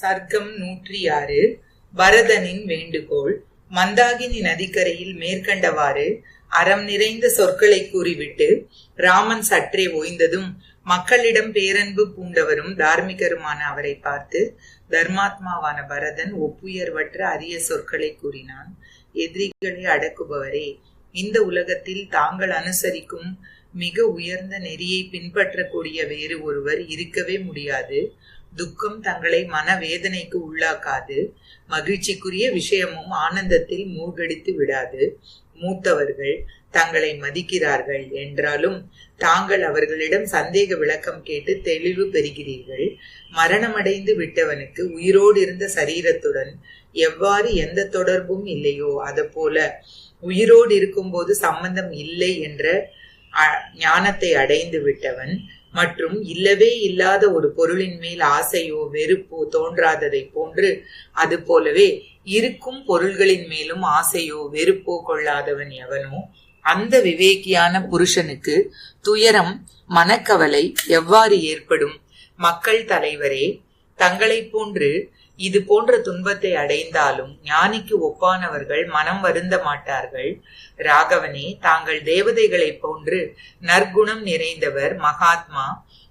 சர்க்கம் நூற்றி ஆறு. பரதனின் வேண்டுகோள் மந்தாகினி நதிக்கரையில் மேற்கண்டவாறு அறம் நிறைந்த சொற்களை கூறிவிட்டு ராமன் சற்றே ஓய்ந்ததும் மக்களிடம் பேரன்பு பூண்டவரும் தார்மிகருமான அவரை பார்த்து தர்மாத்மாவான பரதன் ஒப்புயர்வற்ற அரிய சொற்களை கூறினான். எதிரிகளை அடக்குபவரே இந்த உலகத்தில் தாங்கள் அனுசரிக்கும் மிக உயர்ந்த நெறியை பின்பற்றக்கூடிய வேறு ஒருவர் இருக்கவே முடியாது. துக்கம் தங்களை மனவேதனைக்கு உள்ளாக்காது. மகிழ்ச்சிக்குரிய விஷயமும் ஆனந்தத்தில் மூழ்கடித்து விடாது. மூத்தவர்கள் தங்களை மதிக்கிறார்கள் என்றாலும் தாங்கள் அவர்களிடம் சந்தேக விளக்கம் கேட்டு தெளிவு பெறுகிறீர்கள். மரணமடைந்து விட்டவனுக்கு உயிரோடு இருந்த சரீரத்துடன் எவ்வாறு எந்த தொடர்பும் இல்லையோ போல உயிரோடு இருக்கும்போது சம்பந்தம் இல்லை என்ற ஞானத்தை அடைந்து விட்டவன் மற்றும் இல்லவே இல்லாத ஒரு பொருளின் மேல் ஆசையோ வெறுப்போ தோன்றாததை போன்று அது போலவே இருக்கும் பொருள்களின் மேலும் ஆசையோ வெறுப்போ கொள்ளாதவன் எவனோ அந்த விவேகியான புருஷனுக்கு துயரம் மனக்கவலை எவ்வாறு ஏற்படும்? மக்கள் தலைவரே தங்களை போன்று இது போன்ற துன்பத்தை அடைந்தாலும் ஞானிக்கு ஒப்பானவர்கள் மனம் வருந்த மாட்டார்கள். ராகவனே தாங்கள் தேவதைகளைப் போன்று நற்குணம் நிறைந்தவர் மகாத்மா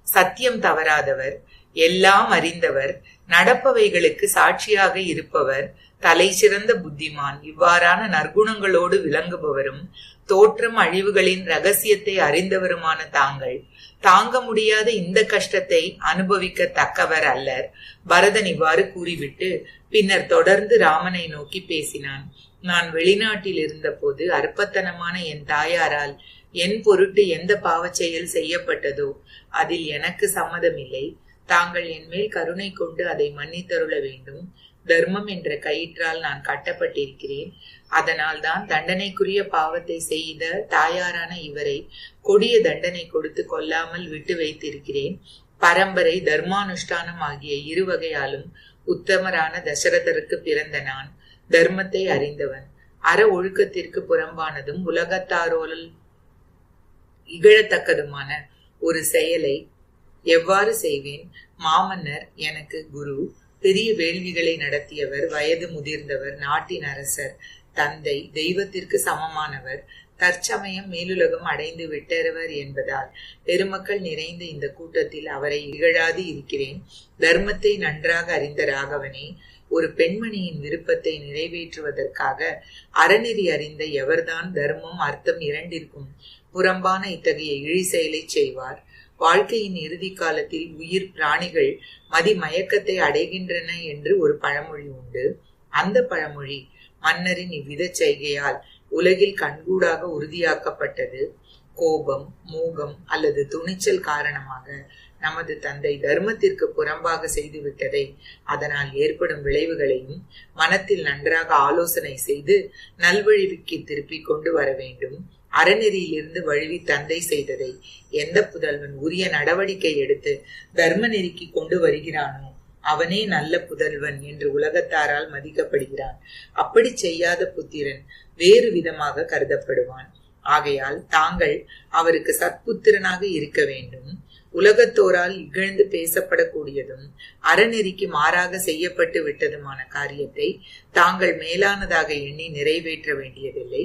சத்தியம் தவறாதவர் எல்லாம் அறிந்தவர் நடப்பவைகளுக்கு சாட்சியாக இருப்பவர் தலை சிறந்த புத்திமான். இவ்வாறான நற்குணங்களோடு விளங்குபவரும் தோற்றம் அழிவுகளின் ரகசியத்தை அறிந்தவருமான தாங்கள். தாங்க முடியாத இந்த கஷ்டத்தை அனுபவிக்க தக்கவர் அல்லர். பரதன் இவ்வாறு கூறிவிட்டு பின்னர் தொடர்ந்து ராமனை நோக்கி பேசினான். நான் வெளிநாட்டில் இருந்தபோது அற்பத்தனமான என் தாயாரால் என் பொருட்டு எந்த பாவச் செயல் செய்யப்பட்டதோ அதில் எனக்கு சம்மதமில்லை. தாங்கள் என்மேல் கருணை கொண்டு அதை மன்னித்தருள வேண்டும். தர்மம் என்ற கயிற்றால் நான் கட்டப்பட்டிருக்கிறேன். அதனால் தான் தண்டனைக்குரிய பாவத்தை செய்த தாயாரான இவரை கொடிய தண்டனை கொடுத்து கொல்லாமல் விட்டு வைத்திருக்கிறேன். பரம்பரை தர்மானுஷ்டானம் ஆகிய இரு வகையாலும் உத்தமரான தசரதருக்கு பிறந்த நான் தர்மத்தை அறிந்தவன். அற ஒழுக்கத்திற்கு புறம்பானதும் உலகத்தாரோல் இகழத்தக்கதுமான ஒரு செயலை எவ்வாறு செய்வேன்? மாமன்னர் எனக்கு குரு பெரிய வேள்விகளை நடத்தியவர் வயது முதிர்ந்தவர் நாட்டின் அரசர் தந்தை தெய்வத்திற்கு சமமானவர் தற்சமயம் மேலுலகம் அடைந்து விட்டவர் என்பதால் பெருமக்கள் நிறைந்த இந்த கூட்டத்தில் அவரை இகழாது இருக்கிறேன். தர்மத்தை நன்றாக அறிந்த ராகவனே ஒரு பெண்மணியின் விருப்பத்தை நிறைவேற்றுவதற்காக அறநெறி அறிந்த எவர்தான் தர்மம் அர்த்தம் இரண்டிற்கும் புறம்பான இத்தகைய இழி செயலை செய்வார்? வாழ்க்கையின் இறுதி காலத்தில் உயிர் பிராணிகள் மதிமயக்கத்தை அடைகின்றன என்று ஒரு பழமொழி உண்டு. அந்த பழமொழி மன்னரின் இவ்வித செய்கையால் உலகில் கண்கூடாக உறுதியாக்கப்பட்டது. கோபம் மோகம் அல்லது துணிச்சல் காரணமாக நமது தந்தை தர்மத்திற்கு புறம்பாக செய்துவிட்டதை அதனால் ஏற்படும் விளைவுகளையும் மனத்தில் நன்றாக ஆலோசனை செய்து நல்வழிவுக்கு திருப்பிக் கொண்டு வர வேண்டும். அறநெறியிலிருந்து வழுவி தந்தை செய்ததை எந்த புதல்வன் உரிய நடவடிக்கை எடுத்து தர்ம நெறிக்கு கொண்டு வருகிறானோ அவனே நல்ல புதல்வன் என்று உலகத்தாரால் மதிக்கப்படுகிறான். அப்படி செய்யாத புத்திரன் வேறு விதமாக கருதப்படுவான். ஆகையால் தாங்கள் அவருக்கு சத்புத்திரனாக இருக்க வேண்டும். உலகத்தோரால் இகழ்ந்து பேசப்படக்கூடியதும் அறநெறிக்கு மாறாக செய்யப்பட்டு விட்டதுமான காரியத்தை தாங்கள் மேலானதாக எண்ணி நிறைவேற்ற வேண்டியதில்லை.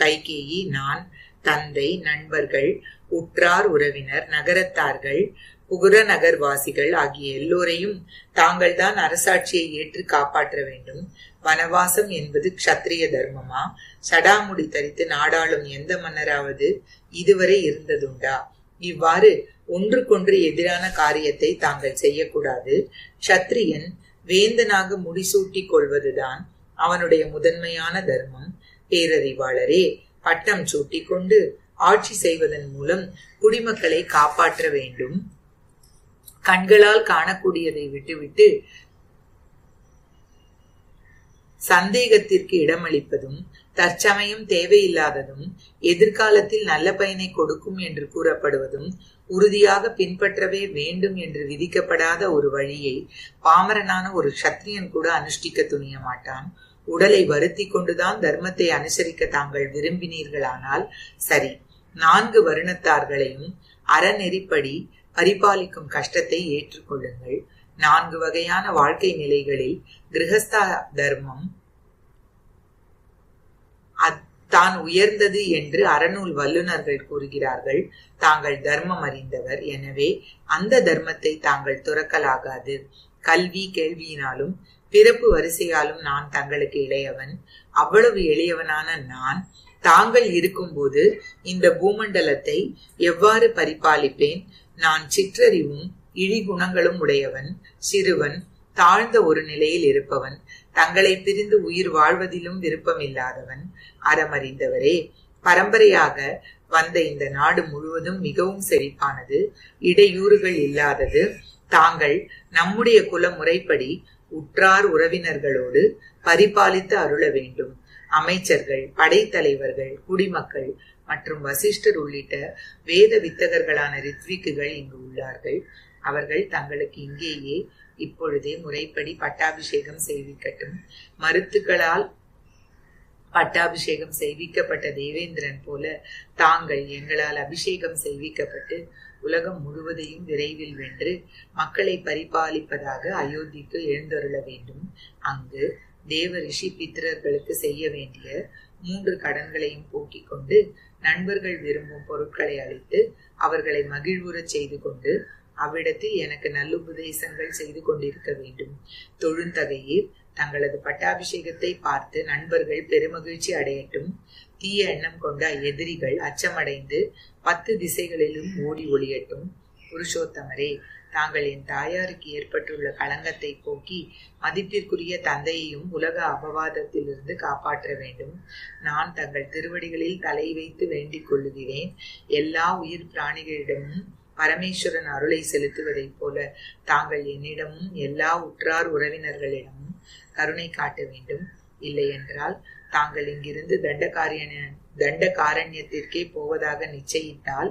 கைகேயி நான் தந்தை நண்பர்கள் உற்றார் உறவினர் நகரத்தார்கள் புகுரநகர் நகர்வாசிகள் ஆகிய எல்லோரையும் தாங்கள் தான் அரசாட்சியை ஏற்று காப்பாற்ற வேண்டும். வனவாசம் என்பது க்ஷத்ரிய தர்மமா? சடாமுடி தரித்து நாடாளும் எந்த மன்னராவது இதுவரை இருந்ததுண்டா? இவ்வாறு ஒன்றுக்கொன்று எதிரான காரியத்தை தாங்கள் செய்யக்கூடாது. க்ஷத்ரியன் வேந்தனாக முடிசூட்டிக் கொள்வதுதான் அவனுடைய முதன்மையான தர்மம். பேரறிவாளரே பட்டம் சூட்டிக் கொண்டு ஆட்சி செய்வதன் மூலம் குடிமக்களை காப்பாற்ற வேண்டும். கண்களால் காணக்கூடியதை விட்டுவிட்டு சந்தேகத்திற்கு இடமளிப்பதும் தற்சமயம் தேவையில்லாததும் எதிர்காலத்தில் நல்ல பயனை கொடுக்கும் என்று கூறப்படுவதும் உறுதியாக பின்பற்றவே வேண்டும் என்று விதிக்கப்படாத ஒரு வழியை பாமரனான ஒரு சத்திரியன் கூட அனுஷ்டிக்க துணிய மாட்டான் உடலை வருத்தி கொண்டுதான் தர்மத்தை அனுசரிக்க தாங்கள் விரும்பினீர்களானால் சரி நான்கு வருணத்தார்களையும் அறநெறிப்படி பரிபாலிக்கும் கஷ்டத்தை ஏற்றுக்கொள்ளுங்கள். நான்கு வகையான வாழ்க்கை நிலைகளில் கிரகஸ்தா தர்மம் தான் உயர்ந்தது என்று அறநூல் வல்லுநர்கள் கூறுகிறார்கள். தாங்கள் தர்மம் அறிந்தவர். எனவே அந்த தர்மத்தை தாங்கள் துறக்கலாகாது. கல்வி கேள்வியினாலும் பிறப்பு வரிசையாலும் நான் தங்களுக்கு இளையவன் அவ்வளவு எளியவனான நான் தாங்கள் இருக்கும்போது இந்த பூமண்டலத்தை எவ்வாறு பரிபாலிப்பேன்? நான் சிற்றறிவும் இழிகுணங்களும் உடையவன் சிறுவன் தாழ்ந்த ஒரு நிலையில் இருப்பவன் தங்களை பிரிந்து உயிர் வாழ்வதிலும் விருப்பமில்லாதவன் அறமறிந்தவரே. பரம்பரையாக வந்த இந்த நாடு முழுவதும் மிகவும் செழிப்பானது இடையூறுகள் இல்லாதது தாங்கள் நம்முடைய குல முறைப்படி உற்றார் உறவினர்களோடு பரிபாலித்து அருள வேண்டும். அமைச்சர்கள் படைத்தலைவர்கள் குடிமக்கள் மற்றும் வசிஷ்டர் உள்ளிட்ட வேத வித்தகர்களான ரித்விக்குகள் இங்கு உள்ளார்கள். அவர்கள் தங்களுக்கு இங்கேயே இப்பொழுதே முறைப்படி பட்டாபிஷேகம் செய்விக்கட்டும். மருத்துக்களால் பட்டாபிஷேகம் செய்விக்கப்பட்ட தேவேந்திரன் போல தாங்கள் எங்களால் அபிஷேகம் செய்விக்கப்பட்டு உலகம் முழுவதையும் விரைவில் வென்று மக்களை பரிபாலிப்பதாக அயோத்திக்கு எழுந்தருள வேண்டும். அங்கு தேவ ரிஷி பித்திரர்களுக்கு செய்ய வேண்டிய மூன்று கடன்களையும் போக்கிக் கொண்டு நண்பர்கள் விரும்பும் பொருட்களை அளித்து அவர்களை மகிழ்வுறச் செய்து கொண்டு அவ்விடத்தில் எனக்கு நல்லுபதேசங்கள் செய்து கொண்டிருக்க வேண்டும். தொழுந்தகையில் தங்களது பட்டாபிஷேகத்தை பார்த்து நண்பர்கள் பெருமகிழ்ச்சி அடையட்டும். தீய எண்ணம் கொண்ட எதிரிகள் அச்சமடைந்து பத்து திசைகளிலும் ஓடி ஒளியட்டும். புருஷோத்தமரே தாங்கள் என் தாயாருக்கு ஏற்பட்டுள்ள களங்கத்தை போக்கி மதிப்பிற்குரிய தந்தையையும் உலக அபவாதத்திலிருந்து காப்பாற்ற வேண்டும். நான் தங்கள் திருவடிகளில் தலை வைத்து வேண்டிக் கொள்ளுகிறேன். எல்லா உயிர் பிராணிகளிடமும் பரமேஸ்வரன் அருளை செலுத்துவதைப் போல தாங்கள் என்னிடமும் எல்லா உற்றார் உறவினர்களிடமும் கருணை காட்ட வேண்டும். இல்லை என்றால் தாங்கள் இங்கிருந்து தண்டகாரியன தண்டகாரண்யத்திற்கே போவதாக நிச்சயித்தால்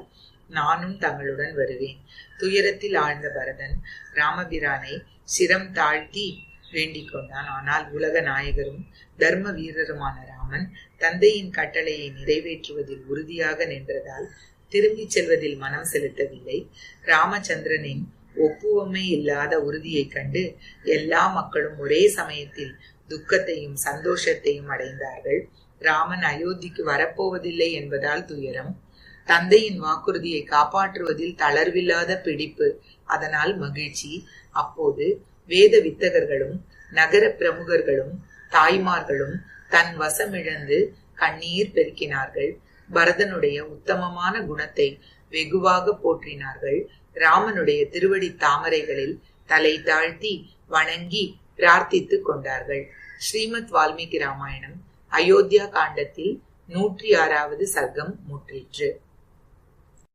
நானும் தங்களுடன் வருவேன். துயரத்தில் ஆழ்ந்த பரதன் ராமபிரானை சிரம் தாழ்த்தி வேண்டிக் கொண்டான். ஆனால் உலக நாயகரும் தர்ம வீரருமான ராமன் தந்தையின் கட்டளையை நிறைவேற்றுவதில் உறுதியாக நின்றதால் திரும்பிச் செல்வதில் மனம் செலுத்தவில்லை. ராமச்சந்திரனின் ஒப்புவமை இல்லாத உறுதியைக் கண்டு எல்லா மக்களும் ஒரே சமயத்தில் துக்கத்தையும் சந்தோஷத்தையும் அடைந்தார்கள். ராமன் அயோத்திக்கு வரப்போவதில்லை என்பதால் துயரம். தந்தையின் வாக்குறுதியை காப்பாற்றுவதில் தளர்வில்லாத பிடிப்பு அதனால் மகிழ்ச்சி. அப்போது வேத வித்தகர்களும் நகர பிரமுகர்களும் தாய்மார்களும் தன் வசமிழந்து கண்ணீர் பெருக்கினார்கள். பரதனுடைய உத்தமமான குணத்தை வெகுவாக போற்றினார்கள். ராமனுடைய திருவடி தாமரைகளில் தலை தாழ்த்தி வணங்கி பிரார்த்தித்துக் கொண்டார்கள். ஸ்ரீமத் வால்மீகி ராமாயணம் அயோத்தியா காண்டத்தில் நூற்றி ஆறாவது சர்க்கம் முற்றிற்று.